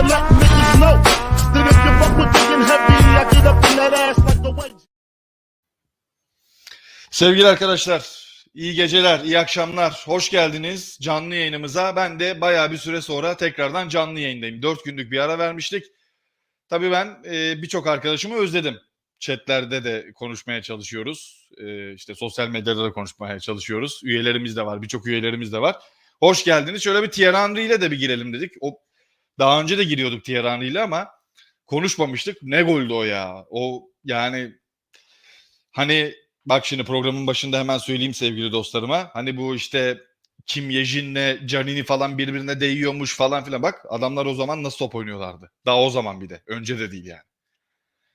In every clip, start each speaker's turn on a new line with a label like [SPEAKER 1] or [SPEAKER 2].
[SPEAKER 1] to let niggas know that if you fuck with thinking heavy, I get up in that ass like the way.
[SPEAKER 2] Sevgili arkadaşlar, iyi geceler, iyi akşamlar. Hoş geldiniz canlı yayınımıza. Ben de bayağı bir süre sonra tekrardan canlı yayındayım. Dört günlük bir ara vermiştik. Tabii ben e, birçok arkadaşımı özledim. Chatlerde de konuşmaya çalışıyoruz. E, işte sosyal medyada da konuşmaya çalışıyoruz. Üyelerimiz de var, birçok üyelerimiz de var. Hoş geldiniz. Şöyle bir Thierry ile de bir girelim dedik. O daha önce de giriyorduk Henry ile ama konuşmamıştık. Ne goldü o ya? O yani hani Bak şimdi programın başında hemen söyleyeyim sevgili dostlarıma. Hani bu işte Kim Yejin'le Canini falan birbirine değiyormuş falan filan. Bak adamlar o zaman nasıl top oynuyorlardı. Daha o zaman bir de. Önce de değil yani.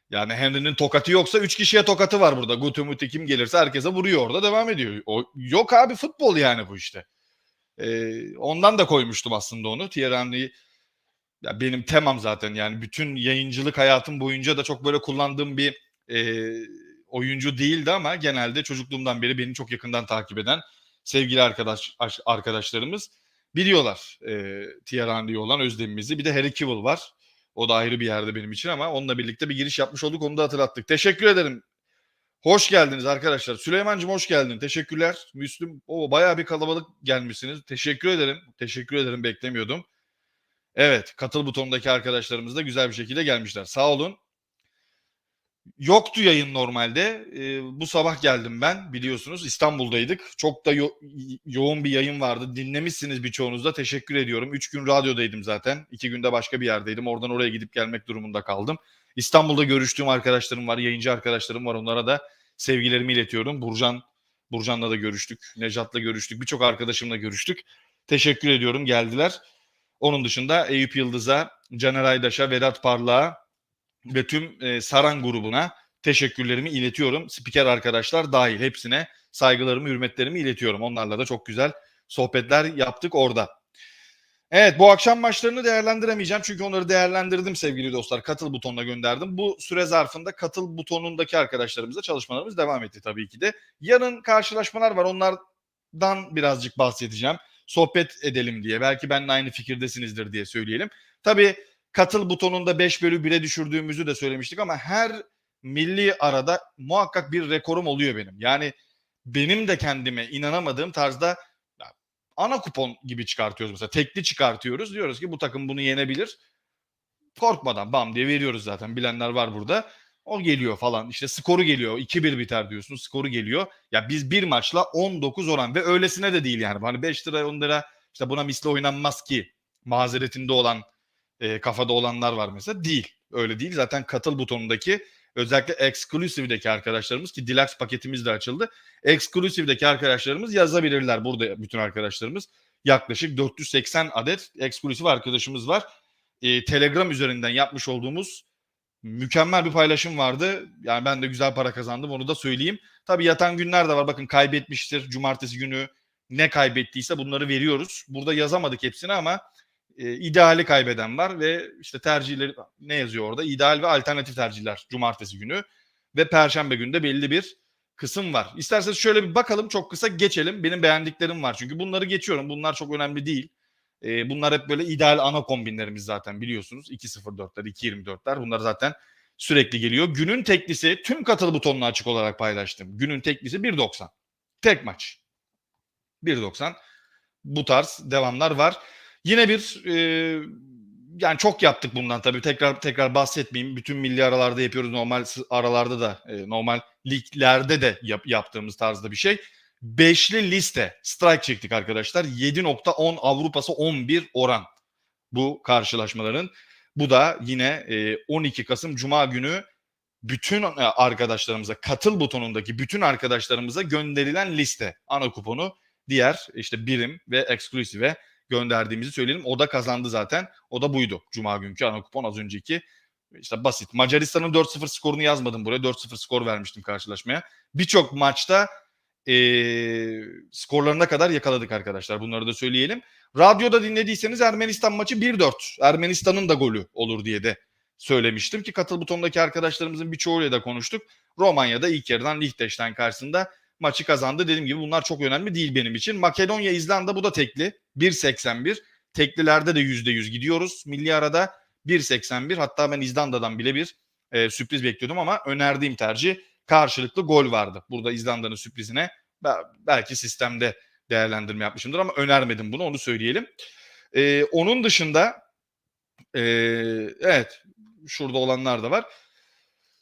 [SPEAKER 2] Yani Henry'nin tokatı yoksa 3 kişiye tokatı var burada. Guti Muti kim gelirse herkese vuruyor orada devam ediyor. O, yok abi futbol yani bu işte. Ee, ondan da koymuştum aslında onu. Thierry ya benim temam zaten yani bütün yayıncılık hayatım boyunca da çok böyle kullandığım bir e, oyuncu değildi ama genelde çocukluğumdan beri beni çok yakından takip eden sevgili arkadaş arkadaşlarımız biliyorlar e, Henry'e olan özlemimizi. Bir de Harry Kewell var. O da ayrı bir yerde benim için ama onunla birlikte bir giriş yapmış olduk. Onu da hatırlattık. Teşekkür ederim. Hoş geldiniz arkadaşlar. Süleyman'cığım hoş geldin. Teşekkürler. Müslüm o bayağı bir kalabalık gelmişsiniz. Teşekkür ederim. Teşekkür ederim. Beklemiyordum. Evet, katıl butonundaki arkadaşlarımız da güzel bir şekilde gelmişler. Sağ olun. Yoktu yayın normalde. Ee, bu sabah geldim ben biliyorsunuz İstanbul'daydık. Çok da yo- yoğun bir yayın vardı. Dinlemişsiniz birçoğunuz da teşekkür ediyorum. Üç gün radyodaydım zaten. İki günde başka bir yerdeydim. Oradan oraya gidip gelmek durumunda kaldım. İstanbul'da görüştüğüm arkadaşlarım var, yayıncı arkadaşlarım var. Onlara da sevgilerimi iletiyorum. Burcan, Burcan'la da görüştük. Nejat'la görüştük. Birçok arkadaşımla görüştük. Teşekkür ediyorum geldiler. Onun dışında Eyüp Yıldız'a, Caner Aydaş'a, Vedat Parlak'a, ve tüm e, Saran grubuna teşekkürlerimi iletiyorum. Spiker arkadaşlar dahil hepsine saygılarımı, hürmetlerimi iletiyorum. Onlarla da çok güzel sohbetler yaptık orada. Evet bu akşam maçlarını değerlendiremeyeceğim çünkü onları değerlendirdim sevgili dostlar. Katıl butonuna gönderdim. Bu süre zarfında katıl butonundaki arkadaşlarımızla çalışmalarımız devam etti tabii ki de. Yarın karşılaşmalar var onlardan birazcık bahsedeceğim. Sohbet edelim diye. Belki benimle aynı fikirdesinizdir diye söyleyelim. Tabii katıl butonunda 5 bölü 1'e düşürdüğümüzü de söylemiştik ama her milli arada muhakkak bir rekorum oluyor benim. Yani benim de kendime inanamadığım tarzda ana kupon gibi çıkartıyoruz mesela. Tekli çıkartıyoruz. Diyoruz ki bu takım bunu yenebilir. Korkmadan bam diye veriyoruz zaten. Bilenler var burada. O geliyor falan. İşte skoru geliyor. 2-1 biter diyorsun. Skoru geliyor. Ya biz bir maçla 19 oran ve öylesine de değil yani. Hani 5 lira 10 lira işte buna misli oynanmaz ki mazeretinde olan e, kafada olanlar var mesela. Değil. Öyle değil. Zaten katıl butonundaki özellikle Exclusive'deki arkadaşlarımız ki Deluxe paketimiz de açıldı. Exclusive'deki arkadaşlarımız yazabilirler. Burada bütün arkadaşlarımız yaklaşık 480 adet Exclusive arkadaşımız var. E, Telegram üzerinden yapmış olduğumuz mükemmel bir paylaşım vardı. Yani ben de güzel para kazandım onu da söyleyeyim. Tabii yatan günler de var. Bakın kaybetmiştir. Cumartesi günü ne kaybettiyse bunları veriyoruz. Burada yazamadık hepsini ama e, ideali kaybeden var ve işte tercihleri ne yazıyor orada? İdeal ve alternatif tercihler cumartesi günü ve perşembe günü de belli bir kısım var. İsterseniz şöyle bir bakalım çok kısa geçelim. Benim beğendiklerim var çünkü bunları geçiyorum. Bunlar çok önemli değil. E, bunlar hep böyle ideal ana kombinlerimiz zaten biliyorsunuz. 2.04'ler, 2.24'ler bunlar zaten sürekli geliyor. Günün teklisi tüm katıl butonunu açık olarak paylaştım. Günün teklisi 1.90. Tek maç. 1.90. Bu tarz devamlar var. Yine bir e, yani çok yaptık bundan tabii tekrar tekrar bahsetmeyeyim. Bütün milli aralarda yapıyoruz. Normal aralarda da e, normal liglerde de yap, yaptığımız tarzda bir şey. Beşli liste strike çektik arkadaşlar. 7.10 Avrupa'sı 11 oran bu karşılaşmaların. Bu da yine e, 12 Kasım Cuma günü bütün arkadaşlarımıza katıl butonundaki bütün arkadaşlarımıza gönderilen liste ana kuponu diğer işte birim ve eksklusive gönderdiğimizi söyleyelim. O da kazandı zaten. O da buydu. Cuma günkü ana kupon az önceki. İşte basit. Macaristan'ın 4-0 skorunu yazmadım buraya. 4-0 skor vermiştim karşılaşmaya. Birçok maçta e, skorlarına kadar yakaladık arkadaşlar. Bunları da söyleyelim. Radyoda dinlediyseniz Ermenistan maçı 1-4. Ermenistan'ın da golü olur diye de söylemiştim ki katıl butonundaki arkadaşlarımızın birçoğuyla da konuştuk. Romanya'da ilk yarıdan Liechtenstein karşısında maçı kazandı. Dediğim gibi bunlar çok önemli değil benim için. Makedonya, İzlanda bu da tekli. 1.81. Teklilerde de %100 gidiyoruz. Milli arada 1.81 hatta ben İzlanda'dan bile bir e, sürpriz bekliyordum ama önerdiğim tercih karşılıklı gol vardı. Burada İzlanda'nın sürprizine be- belki sistemde değerlendirme yapmışımdır ama önermedim bunu onu söyleyelim. E, onun dışında e, evet şurada olanlar da var.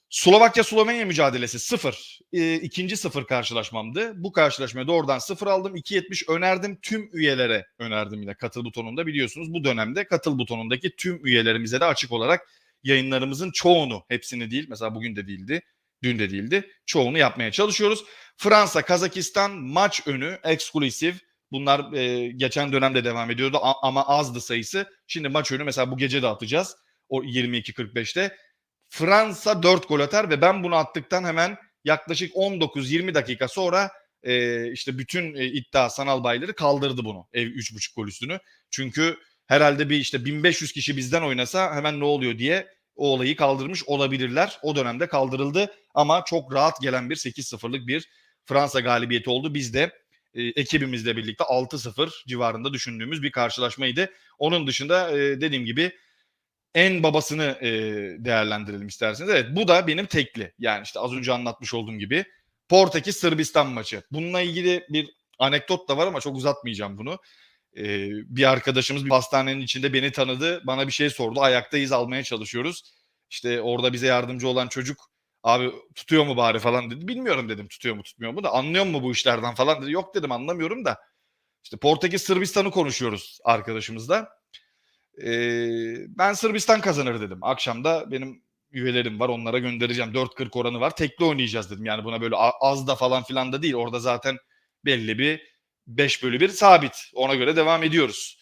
[SPEAKER 2] Slovakya Slovenya mücadelesi 0. E, ikinci 0 karşılaşmamdı. Bu karşılaşmaya doğrudan 0 aldım. 2.70 önerdim. Tüm üyelere önerdim yine katıl butonunda biliyorsunuz. Bu dönemde katıl butonundaki tüm üyelerimize de açık olarak yayınlarımızın çoğunu, hepsini değil mesela bugün de değildi, dün de değildi. Çoğunu yapmaya çalışıyoruz. Fransa, Kazakistan maç önü eksklusif. Bunlar e, geçen dönemde devam ediyordu ama azdı sayısı. Şimdi maç önü mesela bu gece de atacağız. O 22.45'te. Fransa 4 gol atar ve ben bunu attıktan hemen yaklaşık 19-20 dakika sonra e, işte bütün e, iddia sanal bayileri kaldırdı bunu. Ev 3.5 gol üstünü. Çünkü herhalde bir işte 1500 kişi bizden oynasa hemen ne oluyor diye o olayı kaldırmış olabilirler. O dönemde kaldırıldı ama çok rahat gelen bir 8-0'lık bir Fransa galibiyeti oldu. Biz de e, ekibimizle birlikte 6-0 civarında düşündüğümüz bir karşılaşmaydı. Onun dışında e, dediğim gibi en babasını e, değerlendirelim isterseniz. Evet bu da benim tekli. Yani işte az önce anlatmış olduğum gibi Portekiz Sırbistan maçı. Bununla ilgili bir anekdot da var ama çok uzatmayacağım bunu. E, bir arkadaşımız bir hastanenin içinde beni tanıdı. Bana bir şey sordu. Ayaktayız almaya çalışıyoruz. İşte orada bize yardımcı olan çocuk abi tutuyor mu bari falan dedi. Bilmiyorum dedim tutuyor mu tutmuyor mu da anlıyor mu bu işlerden falan dedi. Yok dedim anlamıyorum da. İşte Portekiz Sırbistan'ı konuşuyoruz arkadaşımızla. Ee, ben Sırbistan kazanır dedim. Akşamda benim üyelerim var onlara göndereceğim. 4.40 oranı var. Tekli oynayacağız dedim. Yani buna böyle az da falan filan da değil. Orada zaten belli bir 5 bölü 1 sabit. Ona göre devam ediyoruz.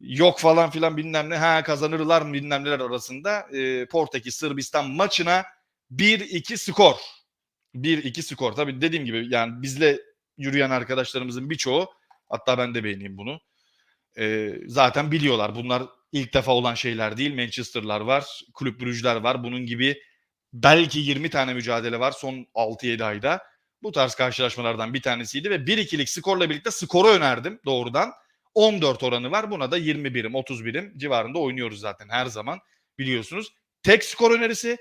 [SPEAKER 2] Yok falan filan bilmem ne. Ha kazanırlar mı bilmem neler arasında. E, Portekiz Sırbistan maçına 1-2 skor. 1-2 skor. Tabii dediğim gibi yani bizle yürüyen arkadaşlarımızın birçoğu hatta ben de beğeneyim bunu. E, zaten biliyorlar. Bunlar ilk defa olan şeyler değil. Manchester'lar var, Kulüp Brüj'ler var. Bunun gibi belki 20 tane mücadele var son 6-7 ayda. Bu tarz karşılaşmalardan bir tanesiydi ve 1-2'lik skorla birlikte skoru önerdim doğrudan. 14 oranı var. Buna da 20 birim, 30 birim civarında oynuyoruz zaten her zaman biliyorsunuz. Tek skor önerisi,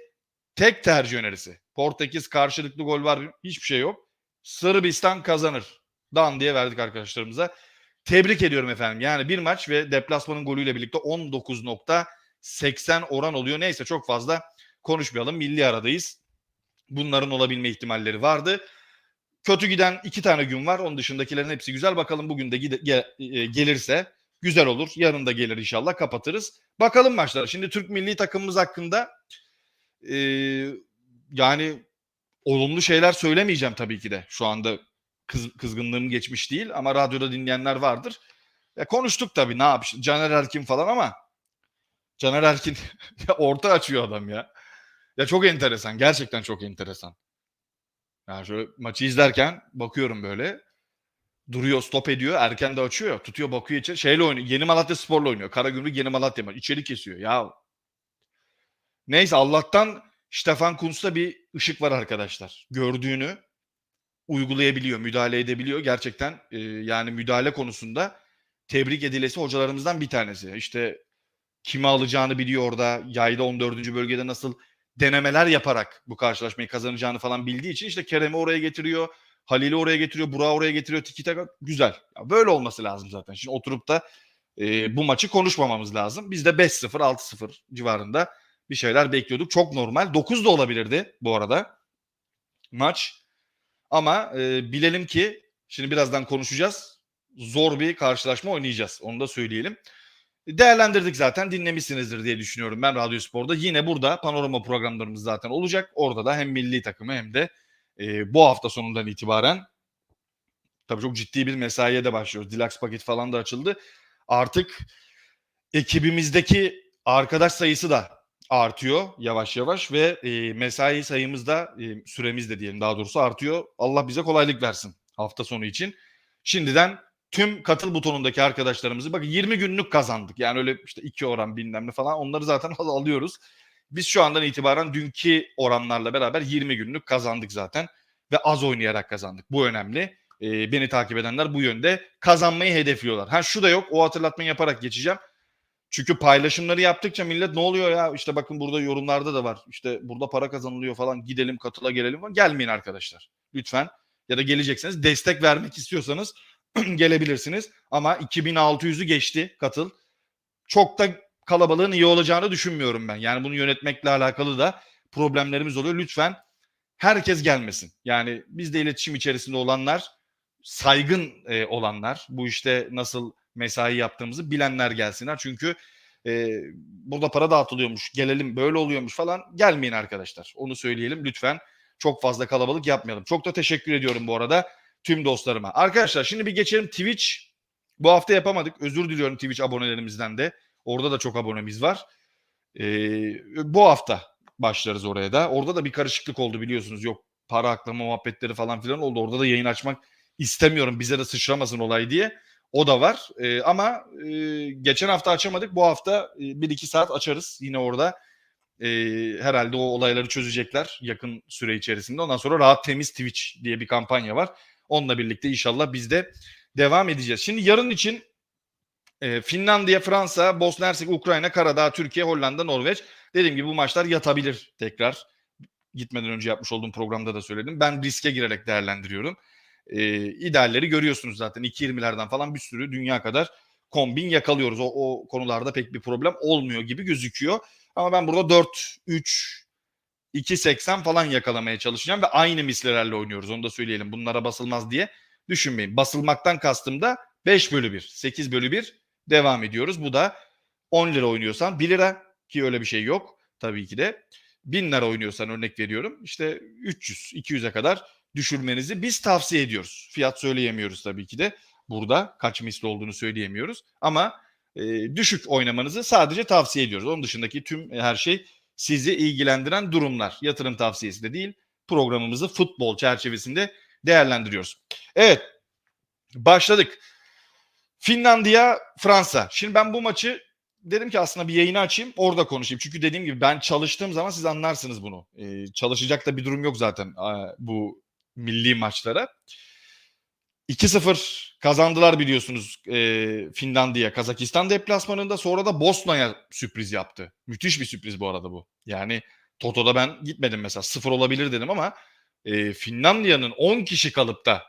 [SPEAKER 2] tek tercih önerisi. Portekiz karşılıklı gol var, hiçbir şey yok. Sırbistan kazanır. Dan diye verdik arkadaşlarımıza. Tebrik ediyorum efendim. Yani bir maç ve deplasmanın golüyle birlikte 19.80 oran oluyor. Neyse çok fazla konuşmayalım. Milli aradayız. Bunların olabilme ihtimalleri vardı. Kötü giden iki tane gün var. Onun dışındakilerin hepsi güzel. Bakalım bugün de gide- ge- e, gelirse güzel olur. Yarın da gelir inşallah kapatırız. Bakalım maçlara. Şimdi Türk milli takımımız hakkında e, yani olumlu şeyler söylemeyeceğim tabii ki de. Şu anda kız, kızgınlığım geçmiş değil ama radyoda dinleyenler vardır. Ya konuştuk tabii ne yapmış. Caner Erkin falan ama Caner Erkin orta açıyor adam ya. Ya çok enteresan. Gerçekten çok enteresan. Yani şöyle maçı izlerken bakıyorum böyle. Duruyor, stop ediyor. Erken de açıyor. Tutuyor, bakıyor içeri. Şeyle oynuyor. Yeni Malatya Spor'la oynuyor. Karagümrük Yeni Malatya maçı. İçeri kesiyor. Ya neyse Allah'tan Stefan Kuntz'ta bir ışık var arkadaşlar. Gördüğünü uygulayabiliyor, müdahale edebiliyor. Gerçekten e, yani müdahale konusunda tebrik edilesi hocalarımızdan bir tanesi. İşte kimi alacağını biliyor orada. Yayda 14. bölgede nasıl denemeler yaparak bu karşılaşmayı kazanacağını falan bildiği için işte Kerem'i oraya getiriyor. Halil'i oraya getiriyor, Burak'ı oraya getiriyor. Tiki taka güzel. Ya böyle olması lazım zaten. Şimdi oturup da e, bu maçı konuşmamamız lazım. Biz de 5-0, 6-0 civarında bir şeyler bekliyorduk. Çok normal. 9 da olabilirdi bu arada maç. Ama e, bilelim ki şimdi birazdan konuşacağız. Zor bir karşılaşma oynayacağız. Onu da söyleyelim. Değerlendirdik zaten dinlemişsinizdir diye düşünüyorum ben Radyo Spor'da. Yine burada panorama programlarımız zaten olacak. Orada da hem milli takımı hem de e, bu hafta sonundan itibaren tabii çok ciddi bir mesaiye de başlıyoruz. Dilax paket falan da açıldı. Artık ekibimizdeki arkadaş sayısı da artıyor yavaş yavaş ve e, mesai sayımız da e, süremiz de diyelim daha doğrusu artıyor. Allah bize kolaylık versin hafta sonu için. Şimdiden tüm katıl butonundaki arkadaşlarımızı bakın 20 günlük kazandık. Yani öyle işte iki oran bilmem ne falan onları zaten alıyoruz. Biz şu andan itibaren dünkü oranlarla beraber 20 günlük kazandık zaten ve az oynayarak kazandık. Bu önemli. Ee, beni takip edenler bu yönde kazanmayı hedefliyorlar. Ha şu da yok o hatırlatmayı yaparak geçeceğim. Çünkü paylaşımları yaptıkça millet ne oluyor ya işte bakın burada yorumlarda da var. İşte burada para kazanılıyor falan gidelim katıla gelelim falan. Gelmeyin arkadaşlar. Lütfen. Ya da gelecekseniz destek vermek istiyorsanız gelebilirsiniz. Ama 2600'ü geçti katıl. Çok da kalabalığın iyi olacağını düşünmüyorum ben. Yani bunu yönetmekle alakalı da problemlerimiz oluyor. Lütfen herkes gelmesin. Yani bizde iletişim içerisinde olanlar, saygın e, olanlar, bu işte nasıl mesai yaptığımızı bilenler gelsinler. Çünkü e, burada para dağıtılıyormuş, gelelim böyle oluyormuş falan. Gelmeyin arkadaşlar. Onu söyleyelim lütfen. Çok fazla kalabalık yapmayalım. Çok da teşekkür ediyorum bu arada tüm dostlarıma. Arkadaşlar şimdi bir geçelim Twitch. Bu hafta yapamadık. Özür diliyorum Twitch abonelerimizden de. Orada da çok abonemiz var. Ee, bu hafta başlarız oraya da. Orada da bir karışıklık oldu biliyorsunuz. Yok para aklama muhabbetleri falan filan oldu. Orada da yayın açmak istemiyorum. Bize de sıçramasın olay diye. O da var. Ee, ama e, geçen hafta açamadık. Bu hafta e, 1-2 saat açarız. Yine orada e, herhalde o olayları çözecekler yakın süre içerisinde. Ondan sonra Rahat Temiz Twitch diye bir kampanya var. Onunla birlikte inşallah biz de devam edeceğiz. Şimdi yarın için e, Finlandiya, Fransa, Bosna Hersek, Ukrayna, Karadağ, Türkiye, Hollanda, Norveç. Dediğim gibi bu maçlar yatabilir tekrar. Gitmeden önce yapmış olduğum programda da söyledim. Ben riske girerek değerlendiriyorum. E, idealleri görüyorsunuz zaten. 2.20'lerden falan bir sürü dünya kadar kombin yakalıyoruz. O, o konularda pek bir problem olmuyor gibi gözüküyor. Ama ben burada 4, 3, 2.80 falan yakalamaya çalışacağım ve aynı mislerlerle oynuyoruz. Onu da söyleyelim. Bunlara basılmaz diye düşünmeyin. Basılmaktan kastım da 5 bölü 1, 8 bölü 1 devam ediyoruz. Bu da 10 lira oynuyorsan 1 lira ki öyle bir şey yok tabii ki de. 1000 lira oynuyorsan örnek veriyorum işte 300, 200'e kadar düşürmenizi biz tavsiye ediyoruz. Fiyat söyleyemiyoruz tabii ki de. Burada kaç misli olduğunu söyleyemiyoruz. Ama e, düşük oynamanızı sadece tavsiye ediyoruz. Onun dışındaki tüm her şey sizi ilgilendiren durumlar. Yatırım tavsiyesi de değil. Programımızı futbol çerçevesinde değerlendiriyoruz. Evet başladık. Finlandiya, Fransa. Şimdi ben bu maçı dedim ki aslında bir yayını açayım orada konuşayım. Çünkü dediğim gibi ben çalıştığım zaman siz anlarsınız bunu. Ee, çalışacak da bir durum yok zaten bu milli maçlara. 2-0 kazandılar biliyorsunuz e, Finlandiya Kazakistan deplasmanında sonra da Bosna'ya sürpriz yaptı. Müthiş bir sürpriz bu arada bu. Yani Toto'da ben gitmedim mesela 0 olabilir dedim ama e, Finlandiya'nın 10 kişi kalıp da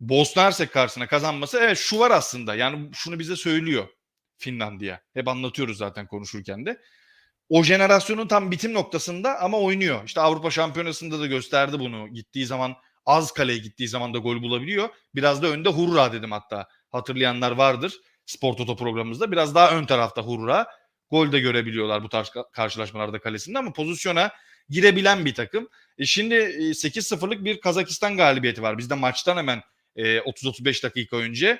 [SPEAKER 2] Bosna Hersek karşısına kazanması evet şu var aslında. Yani şunu bize söylüyor Finlandiya. Hep anlatıyoruz zaten konuşurken de. O jenerasyonun tam bitim noktasında ama oynuyor. İşte Avrupa Şampiyonası'nda da gösterdi bunu. Gittiği zaman az kaleye gittiği zaman da gol bulabiliyor. Biraz da önde hurra dedim hatta. Hatırlayanlar vardır Spor Toto programımızda. Biraz daha ön tarafta hurra. Gol de görebiliyorlar bu tarz karşılaşmalarda kalesinde ama pozisyona girebilen bir takım. E şimdi 8-0'lık bir Kazakistan galibiyeti var. Bizde maçtan hemen 30-35 dakika önce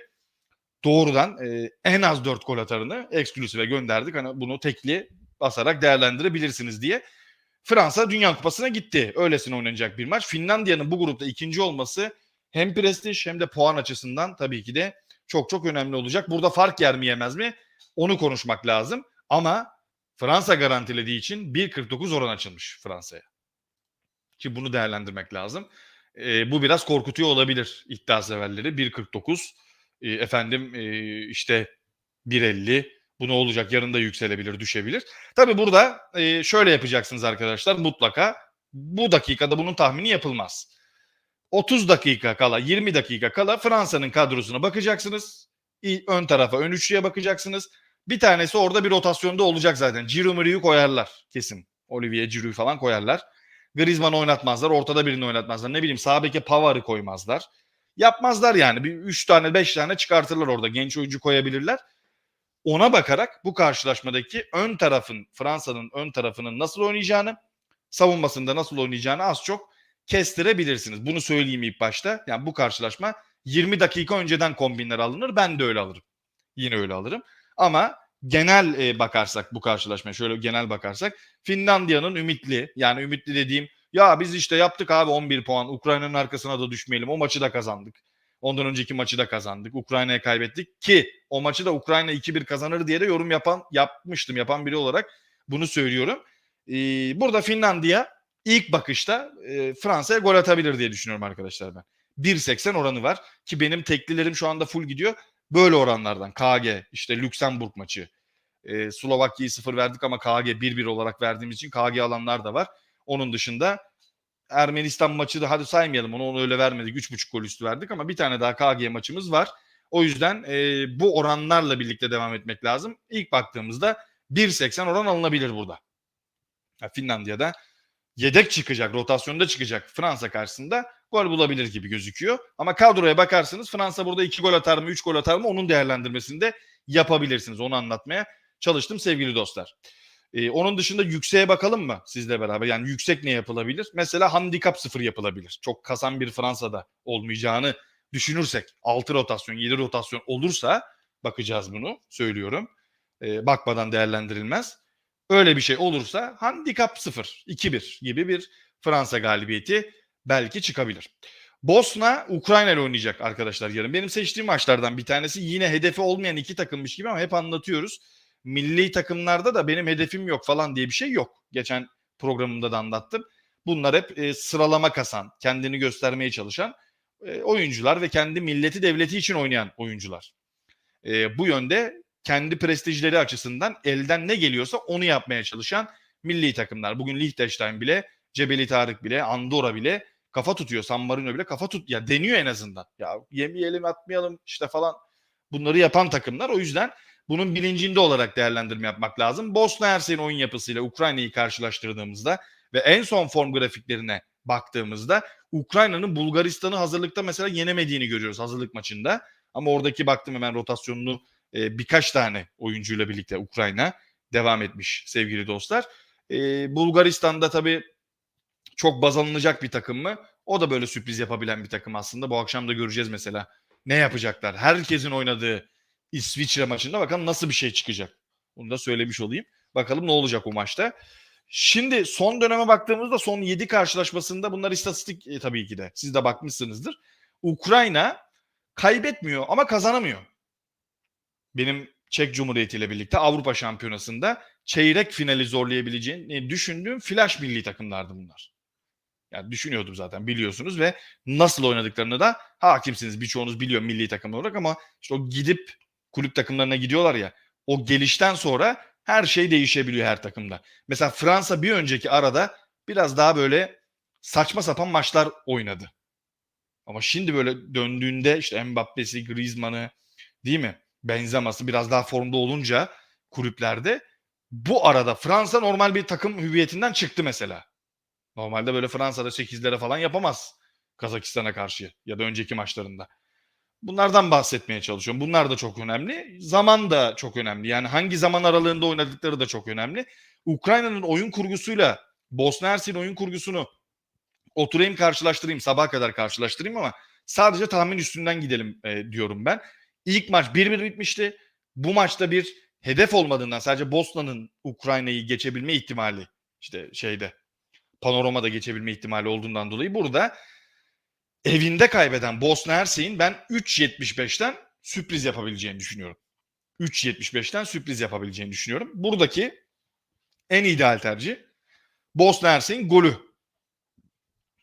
[SPEAKER 2] doğrudan en az 4 gol atarını eksklusive gönderdik. Hani bunu tekli basarak değerlendirebilirsiniz diye. Fransa Dünya Kupası'na gitti. Öylesine oynanacak bir maç. Finlandiya'nın bu grupta ikinci olması hem prestij hem de puan açısından tabii ki de çok çok önemli olacak. Burada fark yer mi yemez mi? Onu konuşmak lazım. Ama Fransa garantilediği için 1.49 oran açılmış Fransa'ya. Ki bunu değerlendirmek lazım. E, bu biraz korkutuyor olabilir iddia severleri. 1.49 e, efendim e, işte 1.50 bu ne olacak yarın da yükselebilir düşebilir. Tabi burada e, şöyle yapacaksınız arkadaşlar mutlaka bu dakikada bunun tahmini yapılmaz. 30 dakika kala 20 dakika kala Fransa'nın kadrosuna bakacaksınız. Ön tarafa ön üçlüye bakacaksınız. Bir tanesi orada bir rotasyonda olacak zaten. Giroud koyarlar kesin. Olivier Giroud falan koyarlar. Griezmann oynatmazlar. Ortada birini oynatmazlar. Ne bileyim sağ beke koymazlar. Yapmazlar yani. Bir 3 tane 5 tane çıkartırlar orada. Genç oyuncu koyabilirler. Ona bakarak bu karşılaşmadaki ön tarafın Fransa'nın ön tarafının nasıl oynayacağını, savunmasında nasıl oynayacağını az çok kestirebilirsiniz. Bunu söyleyeyim ilk başta. Yani bu karşılaşma 20 dakika önceden kombinler alınır. Ben de öyle alırım. Yine öyle alırım. Ama genel e, bakarsak bu karşılaşmaya şöyle genel bakarsak Finlandiya'nın ümitli yani ümitli dediğim ya biz işte yaptık abi 11 puan Ukrayna'nın arkasına da düşmeyelim o maçı da kazandık. Ondan önceki maçı da kazandık. Ukrayna'ya kaybettik ki o maçı da Ukrayna 2-1 kazanır diye de yorum yapan yapmıştım. Yapan biri olarak bunu söylüyorum. Ee, burada Finlandiya ilk bakışta e, Fransa'ya gol atabilir diye düşünüyorum arkadaşlar ben. 1.80 oranı var ki benim teklilerim şu anda full gidiyor. Böyle oranlardan KG işte Lüksemburg maçı E, Slovakya'yı 0 verdik ama KG 1-1 olarak verdiğimiz için KG alanlar da var. Onun dışında Ermenistan maçı da hadi saymayalım onu, onu öyle vermedik. 3.5 gol üstü verdik ama bir tane daha KG maçımız var. O yüzden e, bu oranlarla birlikte devam etmek lazım. İlk baktığımızda 1.80 oran alınabilir burada. Ya Finlandiya'da yedek çıkacak, rotasyonda çıkacak Fransa karşısında gol bulabilir gibi gözüküyor. Ama kadroya bakarsanız Fransa burada 2 gol atar mı, 3 gol atar mı onun değerlendirmesini de yapabilirsiniz. Onu anlatmaya çalıştım sevgili dostlar. Ee, onun dışında yükseğe bakalım mı sizle beraber? Yani yüksek ne yapılabilir? Mesela handikap sıfır yapılabilir. Çok kasan bir Fransa'da olmayacağını düşünürsek 6 rotasyon, 7 rotasyon olursa bakacağız bunu söylüyorum. Ee, bakmadan değerlendirilmez. Öyle bir şey olursa handikap 0, 2-1 gibi bir Fransa galibiyeti belki çıkabilir. Bosna Ukrayna ile oynayacak arkadaşlar yarın. Benim seçtiğim maçlardan bir tanesi yine hedefi olmayan iki takımmış gibi ama hep anlatıyoruz. Milli takımlarda da benim hedefim yok falan diye bir şey yok. Geçen programımda da anlattım. Bunlar hep e, sıralama kasan, kendini göstermeye çalışan e, oyuncular ve kendi milleti devleti için oynayan oyuncular. E, bu yönde kendi prestijleri açısından elden ne geliyorsa onu yapmaya çalışan milli takımlar. Bugün Liechtenstein bile, Cebeli Tarık bile, Andorra bile kafa tutuyor. San Marino bile kafa tut ya deniyor en azından. Ya yemeyelim, atmayalım işte falan. Bunları yapan takımlar. O yüzden bunun bilincinde olarak değerlendirme yapmak lazım. Bosna Hersek'in oyun yapısıyla Ukrayna'yı karşılaştırdığımızda ve en son form grafiklerine baktığımızda Ukrayna'nın Bulgaristan'ı hazırlıkta mesela yenemediğini görüyoruz hazırlık maçında. Ama oradaki baktım hemen rotasyonunu e, birkaç tane oyuncuyla birlikte Ukrayna devam etmiş sevgili dostlar. E, Bulgaristan'da tabii çok baz alınacak bir takım mı? O da böyle sürpriz yapabilen bir takım aslında. Bu akşam da göreceğiz mesela. Ne yapacaklar? Herkesin oynadığı İsviçre maçında bakalım nasıl bir şey çıkacak. Bunu da söylemiş olayım. Bakalım ne olacak o maçta. Şimdi son döneme baktığımızda son 7 karşılaşmasında bunlar istatistik e, tabii ki de. Siz de bakmışsınızdır. Ukrayna kaybetmiyor ama kazanamıyor. Benim Çek Cumhuriyeti ile birlikte Avrupa Şampiyonası'nda çeyrek finali zorlayabileceğini düşündüğüm flash milli takımlardı bunlar. Yani düşünüyordum zaten biliyorsunuz ve nasıl oynadıklarını da hakimsiniz. Birçoğunuz biliyor milli takım olarak ama işte o gidip kulüp takımlarına gidiyorlar ya o gelişten sonra her şey değişebiliyor her takımda. Mesela Fransa bir önceki arada biraz daha böyle saçma sapan maçlar oynadı. Ama şimdi böyle döndüğünde işte Mbappe'si, Griezmann'ı değil mi? Benzema'sı biraz daha formda olunca kulüplerde bu arada Fransa normal bir takım hüviyetinden çıktı mesela. Normalde böyle Fransa'da 8'lere falan yapamaz Kazakistan'a karşı ya da önceki maçlarında. Bunlardan bahsetmeye çalışıyorum. Bunlar da çok önemli. Zaman da çok önemli. Yani hangi zaman aralığında oynadıkları da çok önemli. Ukrayna'nın oyun kurgusuyla Bosna Hersek'in oyun kurgusunu oturayım karşılaştırayım. Sabaha kadar karşılaştırayım ama sadece tahmin üstünden gidelim e, diyorum ben. İlk maç 1-1 bitmişti. Bu maçta bir hedef olmadığından sadece Bosna'nın Ukrayna'yı geçebilme ihtimali işte şeyde panoramada geçebilme ihtimali olduğundan dolayı burada evinde kaybeden Bosna Hersek'in ben 3.75'ten sürpriz yapabileceğini düşünüyorum. 3.75'ten sürpriz yapabileceğini düşünüyorum. Buradaki en ideal tercih Bosna Hersek'in golü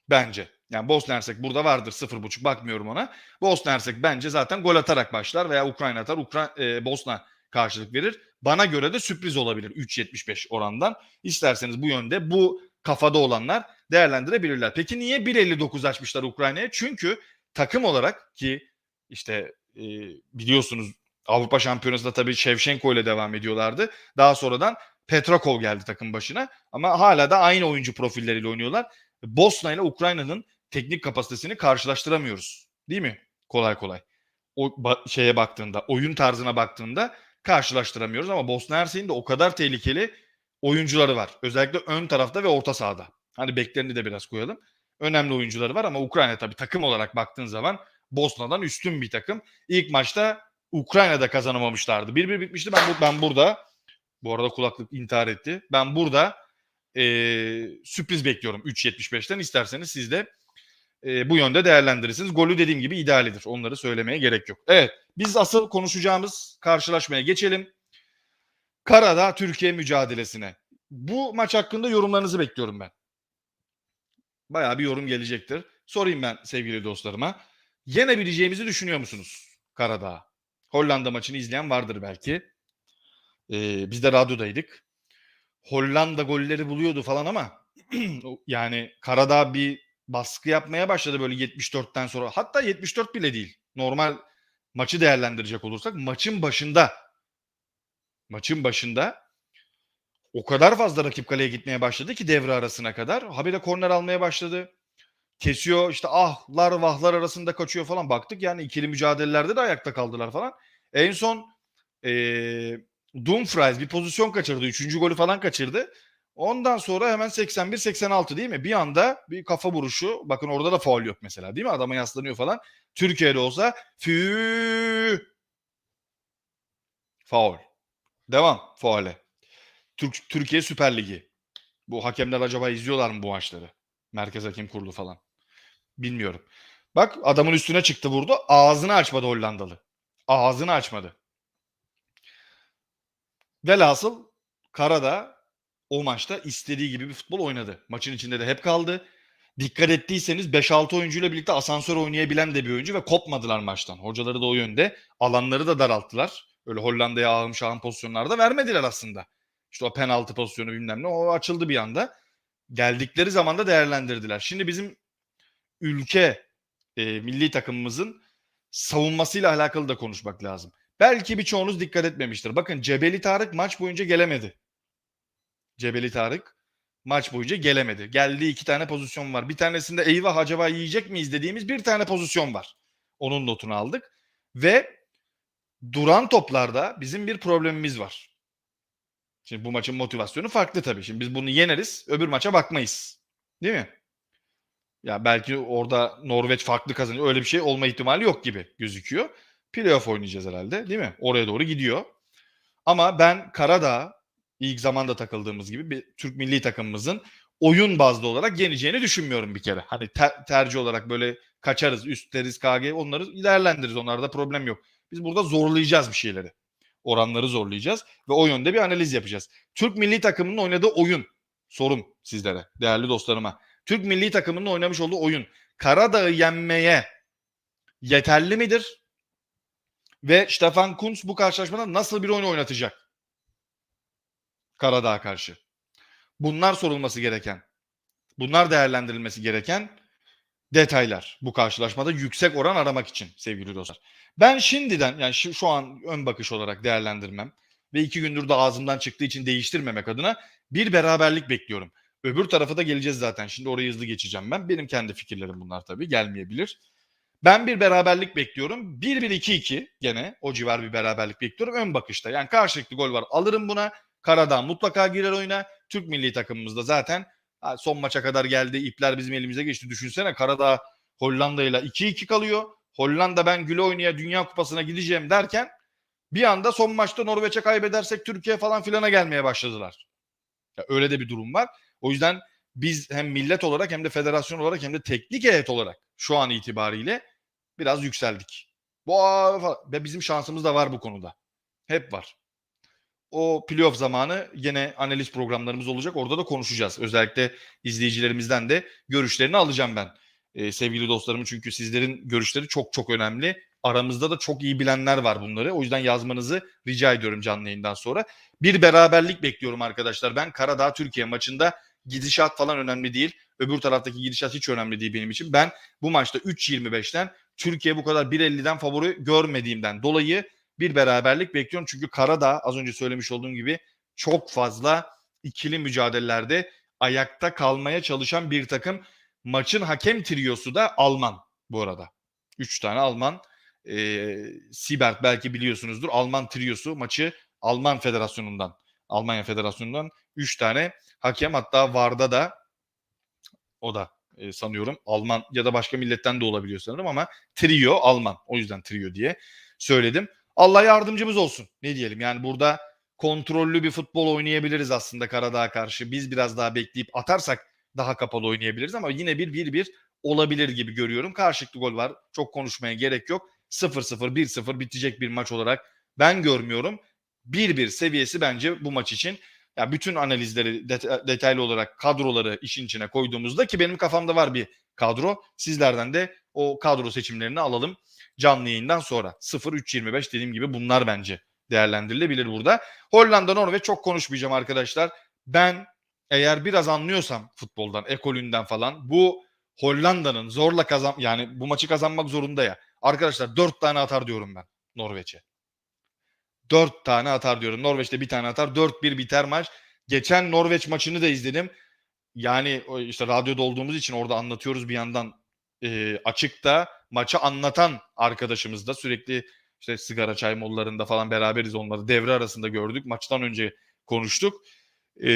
[SPEAKER 2] bence. Yani Bosna Hersek burada vardır 0.5 bakmıyorum ona. Bosna Hersek bence zaten gol atarak başlar veya Ukrayna atar. Ukra e, Bosna karşılık verir. Bana göre de sürpriz olabilir 3.75 orandan. İsterseniz bu yönde bu kafada olanlar değerlendirebilirler. Peki niye 1.59 açmışlar Ukrayna'ya? Çünkü takım olarak ki işte e, biliyorsunuz Avrupa Şampiyonası'nda tabii Şevşenko ile devam ediyorlardı. Daha sonradan Petrakov geldi takım başına ama hala da aynı oyuncu profilleriyle oynuyorlar. Bosna ile Ukrayna'nın teknik kapasitesini karşılaştıramıyoruz. Değil mi? Kolay kolay. O ba- şeye baktığında, oyun tarzına baktığında karşılaştıramıyoruz ama Bosna Hersek'in de o kadar tehlikeli oyuncuları var. Özellikle ön tarafta ve orta sahada. Hani beklerini de biraz koyalım. Önemli oyuncuları var ama Ukrayna tabii takım olarak baktığın zaman Bosna'dan üstün bir takım. İlk maçta Ukrayna'da kazanamamışlardı. 1-1 bitmişti. Ben, ben burada bu arada kulaklık intihar etti. Ben burada e, sürpriz bekliyorum 3.75'ten. İsterseniz siz de e, bu yönde değerlendirirsiniz. Golü dediğim gibi idealidir. Onları söylemeye gerek yok. Evet biz asıl konuşacağımız karşılaşmaya geçelim. Karadağ Türkiye mücadelesine. Bu maç hakkında yorumlarınızı bekliyorum ben. Bayağı bir yorum gelecektir. Sorayım ben sevgili dostlarıma. Yenebileceğimizi düşünüyor musunuz Karadağ? Hollanda maçını izleyen vardır belki. Ee, biz de radyodaydık. Hollanda golleri buluyordu falan ama yani Karadağ bir baskı yapmaya başladı böyle 74'ten sonra. Hatta 74 bile değil. Normal maçı değerlendirecek olursak maçın başında maçın başında o kadar fazla rakip kaleye gitmeye başladı ki devre arasına kadar. Habire korner almaya başladı. Kesiyor işte ahlar vahlar arasında kaçıyor falan. Baktık yani ikili mücadelelerde de ayakta kaldılar falan. En son eee Dumfries bir pozisyon kaçırdı. Üçüncü golü falan kaçırdı. Ondan sonra hemen 81-86 değil mi? Bir anda bir kafa vuruşu. Bakın orada da faul yok mesela değil mi? Adama yaslanıyor falan. Türkiye'de olsa fü faul. Devam faule. Türk, Türkiye Süper Ligi. Bu hakemler acaba izliyorlar mı bu maçları? Merkez Hakem Kurulu falan. Bilmiyorum. Bak adamın üstüne çıktı vurdu. Ağzını açmadı Hollandalı. Ağzını açmadı. Velhasıl Karada o maçta istediği gibi bir futbol oynadı. Maçın içinde de hep kaldı. Dikkat ettiyseniz 5-6 oyuncuyla birlikte asansör oynayabilen de bir oyuncu ve kopmadılar maçtan. Hocaları da o yönde. Alanları da daralttılar. Öyle Hollanda'ya ağım şahım pozisyonlarda vermediler aslında. İşte o penaltı pozisyonu bilmem ne o açıldı bir anda. Geldikleri zaman da değerlendirdiler. Şimdi bizim ülke e, milli takımımızın savunmasıyla alakalı da konuşmak lazım. Belki birçoğunuz dikkat etmemiştir. Bakın Cebeli Tarık maç boyunca gelemedi. Cebeli Tarık maç boyunca gelemedi. Geldiği iki tane pozisyon var. Bir tanesinde eyvah acaba yiyecek miyiz dediğimiz bir tane pozisyon var. Onun notunu aldık. Ve duran toplarda bizim bir problemimiz var. Şimdi bu maçın motivasyonu farklı tabii. Şimdi biz bunu yeneriz, öbür maça bakmayız. Değil mi? Ya belki orada Norveç farklı kazanıyor. Öyle bir şey olma ihtimali yok gibi gözüküyor. Playoff oynayacağız herhalde değil mi? Oraya doğru gidiyor. Ama ben Karadağ ilk zamanda takıldığımız gibi bir Türk milli takımımızın oyun bazlı olarak yeneceğini düşünmüyorum bir kere. Hani ter- tercih olarak böyle kaçarız, üstleriz, KG onları değerlendiririz. Onlarda problem yok. Biz burada zorlayacağız bir şeyleri. Oranları zorlayacağız ve o yönde bir analiz yapacağız. Türk milli takımının oynadığı oyun sorum sizlere, değerli dostlarıma. Türk milli takımının oynamış olduğu oyun Karadağ'ı yenmeye yeterli midir? Ve Stefan Kuntz bu karşılaşmada nasıl bir oyun oynatacak? Karadağ'a karşı. Bunlar sorulması gereken, bunlar değerlendirilmesi gereken detaylar bu karşılaşmada yüksek oran aramak için sevgili dostlar. Ben şimdiden yani şu, şu an ön bakış olarak değerlendirmem ve iki gündür de ağzımdan çıktığı için değiştirmemek adına bir beraberlik bekliyorum. Öbür tarafa da geleceğiz zaten. Şimdi orayı hızlı geçeceğim ben. Benim kendi fikirlerim bunlar tabii. Gelmeyebilir. Ben bir beraberlik bekliyorum. 1-1-2-2 gene o civar bir beraberlik bekliyorum. Ön bakışta. Yani karşılıklı gol var. Alırım buna. Karadağ mutlaka girer oyuna. Türk milli takımımızda zaten son maça kadar geldi. İpler bizim elimize geçti. Düşünsene Karadağ Hollanda ile 2-2 kalıyor. Hollanda ben güle oynaya Dünya Kupası'na gideceğim derken bir anda son maçta Norveç'e kaybedersek Türkiye falan filana gelmeye başladılar. Ya öyle de bir durum var. O yüzden biz hem millet olarak hem de federasyon olarak hem de teknik heyet olarak şu an itibariyle biraz yükseldik. Bu ve bizim şansımız da var bu konuda. Hep var. O playoff zamanı yine analiz programlarımız olacak. Orada da konuşacağız. Özellikle izleyicilerimizden de görüşlerini alacağım ben. Ee, sevgili dostlarım çünkü sizlerin görüşleri çok çok önemli. Aramızda da çok iyi bilenler var bunları. O yüzden yazmanızı rica ediyorum canlı yayından sonra. Bir beraberlik bekliyorum arkadaşlar. Ben Karadağ Türkiye maçında gidişat falan önemli değil. Öbür taraftaki gidişat hiç önemli değil benim için. Ben bu maçta 3.25'ten Türkiye bu kadar 1.50'den favori görmediğimden dolayı bir beraberlik bekliyorum. Çünkü Karadağ az önce söylemiş olduğum gibi çok fazla ikili mücadelelerde ayakta kalmaya çalışan bir takım. Maçın hakem triyosu da Alman bu arada. 3 tane Alman. Ee, Siebert belki biliyorsunuzdur. Alman triyosu maçı Alman Federasyonu'ndan, Almanya Federasyonu'ndan 3 tane hakem hatta VAR'da da o da e, sanıyorum Alman ya da başka milletten de olabiliyor sanırım ama trio Alman. O yüzden trio diye söyledim. Allah yardımcımız olsun. Ne diyelim yani burada kontrollü bir futbol oynayabiliriz aslında Karadağ'a karşı. Biz biraz daha bekleyip atarsak daha kapalı oynayabiliriz ama yine bir 1-1 olabilir gibi görüyorum. Karşılıklı gol var. Çok konuşmaya gerek yok. 0-0 1-0 bitecek bir maç olarak ben görmüyorum. 1-1 seviyesi bence bu maç için ya bütün analizleri det- detaylı olarak kadroları işin içine koyduğumuzda ki benim kafamda var bir kadro. Sizlerden de o kadro seçimlerini alalım canlı yayından sonra. 0-3-25 dediğim gibi bunlar bence değerlendirilebilir burada. Hollanda Norveç çok konuşmayacağım arkadaşlar. Ben eğer biraz anlıyorsam futboldan, ekolünden falan bu Hollanda'nın zorla kazan yani bu maçı kazanmak zorunda ya. Arkadaşlar 4 tane atar diyorum ben Norveç'e. 4 tane atar diyorum. Norveç'te bir tane atar. 4-1 biter maç. Geçen Norveç maçını da izledim. Yani işte radyoda olduğumuz için orada anlatıyoruz bir yandan e, açıkta maçı anlatan arkadaşımız da sürekli işte sigara çay mollarında falan beraberiz onları devre arasında gördük. Maçtan önce konuştuk. Ee,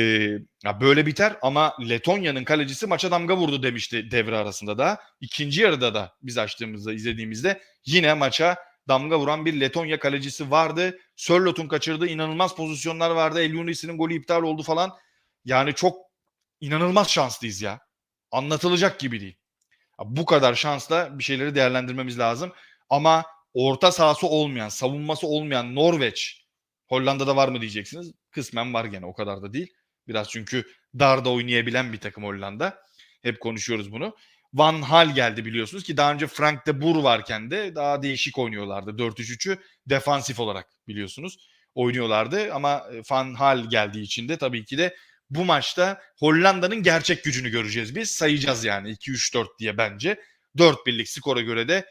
[SPEAKER 2] ya böyle biter ama Letonya'nın kalecisi maça damga vurdu demişti devre arasında da. İkinci yarıda da biz açtığımızda izlediğimizde yine maça damga vuran bir Letonya kalecisi vardı. Sörlot'un kaçırdığı inanılmaz pozisyonlar vardı. El Yunis'in golü iptal oldu falan. Yani çok inanılmaz şanslıyız ya. Anlatılacak gibi değil. Bu kadar şansla bir şeyleri değerlendirmemiz lazım. Ama orta sahası olmayan, savunması olmayan Norveç, Hollanda'da var mı diyeceksiniz. Kısmen var gene o kadar da değil. Biraz çünkü darda oynayabilen bir takım Hollanda. Hep konuşuyoruz bunu. Van Hal geldi biliyorsunuz ki daha önce Frank de Boer varken de daha değişik oynuyorlardı. 4-3-3'ü defansif olarak biliyorsunuz oynuyorlardı ama e, Van Hal geldiği için de tabii ki de bu maçta Hollanda'nın gerçek gücünü göreceğiz biz. Sayacağız yani 2-3-4 diye bence. 4-1'lik skora göre de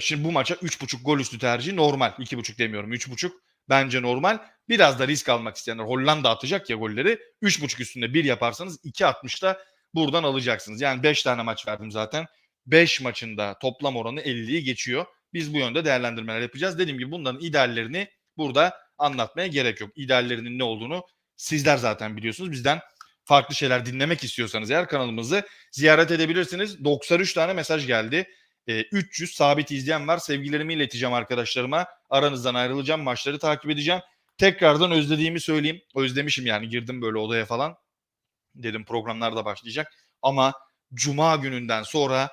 [SPEAKER 2] şimdi bu maça 3.5 gol üstü tercihi normal. 2.5 demiyorum 3.5 bence normal. Biraz da risk almak isteyenler Hollanda atacak ya golleri. 3.5 üstünde 1 yaparsanız 2.60'da buradan alacaksınız. Yani 5 tane maç verdim zaten. 5 maçında toplam oranı 50'yi geçiyor. Biz bu yönde değerlendirmeler yapacağız. Dediğim gibi bunların ideallerini burada anlatmaya gerek yok. İdeallerinin ne olduğunu sizler zaten biliyorsunuz. Bizden farklı şeyler dinlemek istiyorsanız eğer kanalımızı ziyaret edebilirsiniz. 93 tane mesaj geldi. E, 300 sabit izleyen var. Sevgilerimi ileteceğim arkadaşlarıma. Aranızdan ayrılacağım. Maçları takip edeceğim. Tekrardan özlediğimi söyleyeyim. Özlemişim yani girdim böyle odaya falan. Dedim programlar da başlayacak. Ama cuma gününden sonra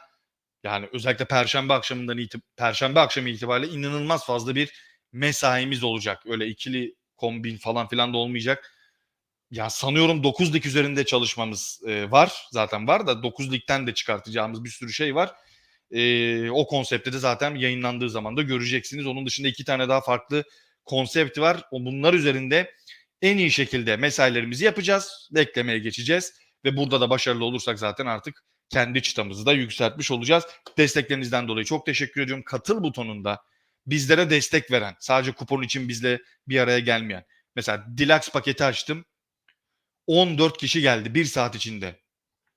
[SPEAKER 2] yani özellikle perşembe akşamından itib perşembe akşamı itibariyle inanılmaz fazla bir mesaimiz olacak. Öyle ikili kombin falan filan da olmayacak. Ya sanıyorum 9 lig üzerinde çalışmamız e, var. Zaten var da 9 ligden de çıkartacağımız bir sürü şey var. E, o konseptte de zaten yayınlandığı zaman da göreceksiniz. Onun dışında iki tane daha farklı konsept var. Bunlar üzerinde en iyi şekilde mesailerimizi yapacağız. Beklemeye geçeceğiz. Ve burada da başarılı olursak zaten artık kendi çıtamızı da yükseltmiş olacağız. Desteklerinizden dolayı çok teşekkür ediyorum. Katıl butonunda bizlere destek veren, sadece kupon için bizle bir araya gelmeyen. Mesela Dilax paketi açtım. 14 kişi geldi bir saat içinde.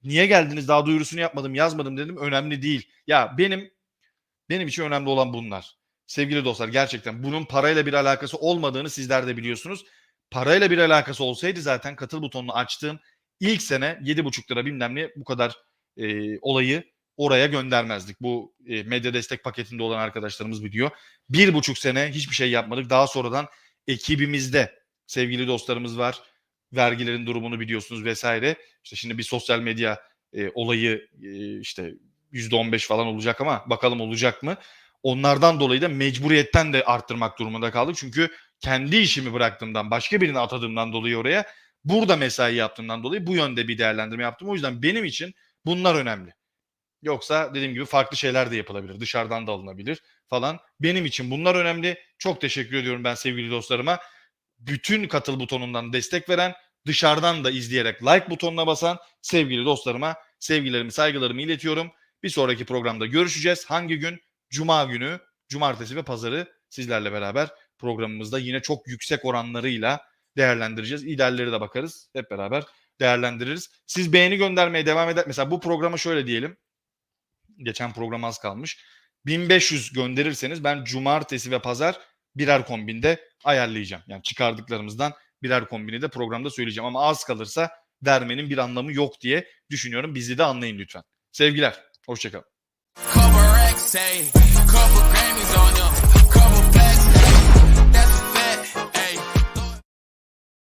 [SPEAKER 2] Niye geldiniz daha duyurusunu yapmadım yazmadım dedim önemli değil. Ya benim benim için önemli olan bunlar. Sevgili dostlar gerçekten bunun parayla bir alakası olmadığını sizler de biliyorsunuz. Parayla bir alakası olsaydı zaten katıl butonunu açtığım ilk sene 7,5 lira bilmem ne bu kadar e, olayı oraya göndermezdik. Bu e, medya destek paketinde olan arkadaşlarımız biliyor. Bir buçuk sene hiçbir şey yapmadık. Daha sonradan ekibimizde sevgili dostlarımız var vergilerin durumunu biliyorsunuz vesaire. İşte şimdi bir sosyal medya e, olayı e, işte %15 falan olacak ama bakalım olacak mı? Onlardan dolayı da mecburiyetten de arttırmak durumunda kaldık. Çünkü kendi işimi bıraktığımdan, başka birini atadığımdan dolayı oraya burada mesai yaptığımdan dolayı bu yönde bir değerlendirme yaptım. O yüzden benim için bunlar önemli. Yoksa dediğim gibi farklı şeyler de yapılabilir. Dışarıdan da alınabilir falan. Benim için bunlar önemli. Çok teşekkür ediyorum ben sevgili dostlarıma bütün katıl butonundan destek veren, dışarıdan da izleyerek like butonuna basan sevgili dostlarıma sevgilerimi, saygılarımı iletiyorum. Bir sonraki programda görüşeceğiz. Hangi gün? Cuma günü, cumartesi ve pazarı sizlerle beraber programımızda yine çok yüksek oranlarıyla değerlendireceğiz. İdealleri de bakarız. Hep beraber değerlendiririz. Siz beğeni göndermeye devam eder. Mesela bu programı şöyle diyelim. Geçen program az kalmış. 1500 gönderirseniz ben cumartesi ve pazar birer kombinde ayarlayacağım. Yani çıkardıklarımızdan birer kombini de programda söyleyeceğim. Ama az kalırsa vermenin bir anlamı yok diye düşünüyorum. Bizi de anlayın lütfen. Sevgiler. Hoşçakalın.
[SPEAKER 3] Them.